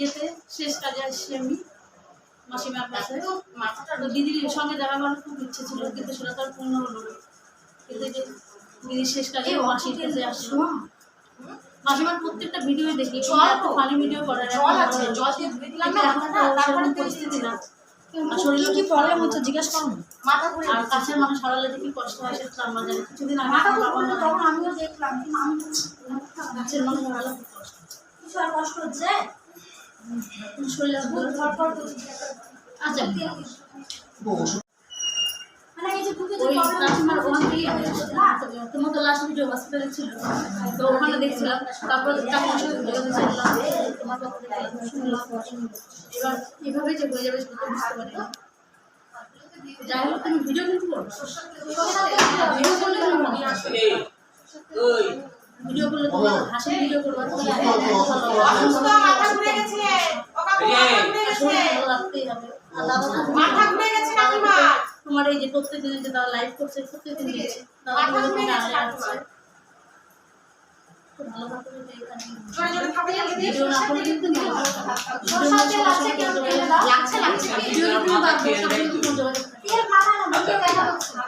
ইয়েতে শেষ কাজে আসছি আমি। মাসিমার কাছে তো দিদির সঙ্গে দেখা করার খুব ইচ্ছে ছিল কিন্তু সেটা তো আর পূর্ণ হলো কিন্তু দিদির শেষ কাজে মাসির কাছে আসলো মাসিমার প্রত্যেকটা ভিডিও দেখি এত ফানি ভিডিও করে জল আছে। জল দিলাম না তারপরে পরিস্থিতি না। শরীরে কি প্রবলেম হচ্ছে? জিজ্ঞেস করুন মাথা ঘুরে আর কাছের মানুষ হারালে কি কষ্ট হয় সেটা তো আমরা জানি কিছুদিন আগে মাথা আমার তখন আমিও দেখলাম। কিন্তু আমি কাছের মানুষ হারালে খুব কষ্ট কিছু আর কষ্ট হচ্ছে? আচ্ছা। মানে তোমার তো লাস্ট ভিডিও হসপিটালে ছিল। তো ওখানে দেখছিলাম তারপর কাকিমার সাথে যোগাযোগ করলাম তোমার কথা দেখলাম, শুনলাম এবার এভাবে যে হয়ে যাবে সেটা তো বুঝতে পারি না। যাই হোক তুমি ভিডিও কিন্তু করো। ভিডিও করলে। ভিডিও করলে তোমার হাসির ভিডিও করবা অসুস্থ মাথা ঘুরে গেছে মাথা ঘুরে গেছে তোমার এই যে প্রত্যেকদিন যে তারা লাইভ করছে প্রত্যেকদিন দিচ্ছে দাদা মাথা তোমার ঘুরে জন্য গেছে আগে আসছে কাকিমার। খুব ভালো থাকবে তো এখানে জোরে জোরে খাবে যাবে দিয়ে ভিডিও না করলে কিন্তু না সরষার তেল আছে কেউ তেল দাও লাগছে লাগছে ভিডিও তুমি বাদ দাও সব কিন্তু ফোন যোগাযোগ থাকে তেল মাথা না মুখে দেখা হচ্ছে না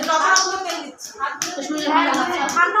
যথা মতো তেল দিচ্ছি তো শরীরে ভালো লাগছে ঠান্ডা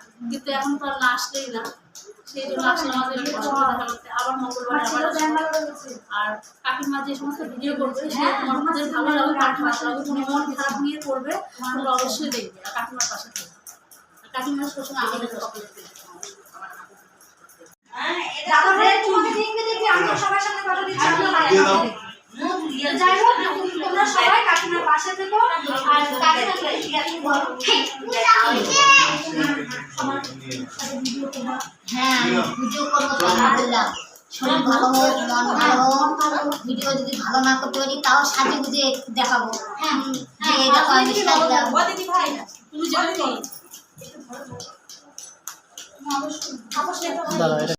কিন্তু এখন তো আর না আসলেই না। সেই জন্য আসলে আমাদের আবার মঙ্গলবার আবার আর কাকিমা যে সমস্ত ভিডিও করবে সে তোমাদের ভালো লাগবে খারাপ লাগবে তুমি মন খারাপ নিয়ে করবে তোমরা অবশ্যই দেখবে। আর কাকিমার পাশে থাকবে আর কাকিমার সবসময় আমাদের দাও। যাই হোক তোমরা সবাই কাকিমার পাশে থেকো আর কাকিমাকে হ্যাঁ করব আলহামদুলিল্লাহ শরীর ভালো হোক মন ভালো হোক ভিডিও যদি ভালো না করতে পারি তাও সাজে গুজে দেখাবো। হ্যাঁ যে দেখো আমি সাজলাম। তুমি করো অবশ্যই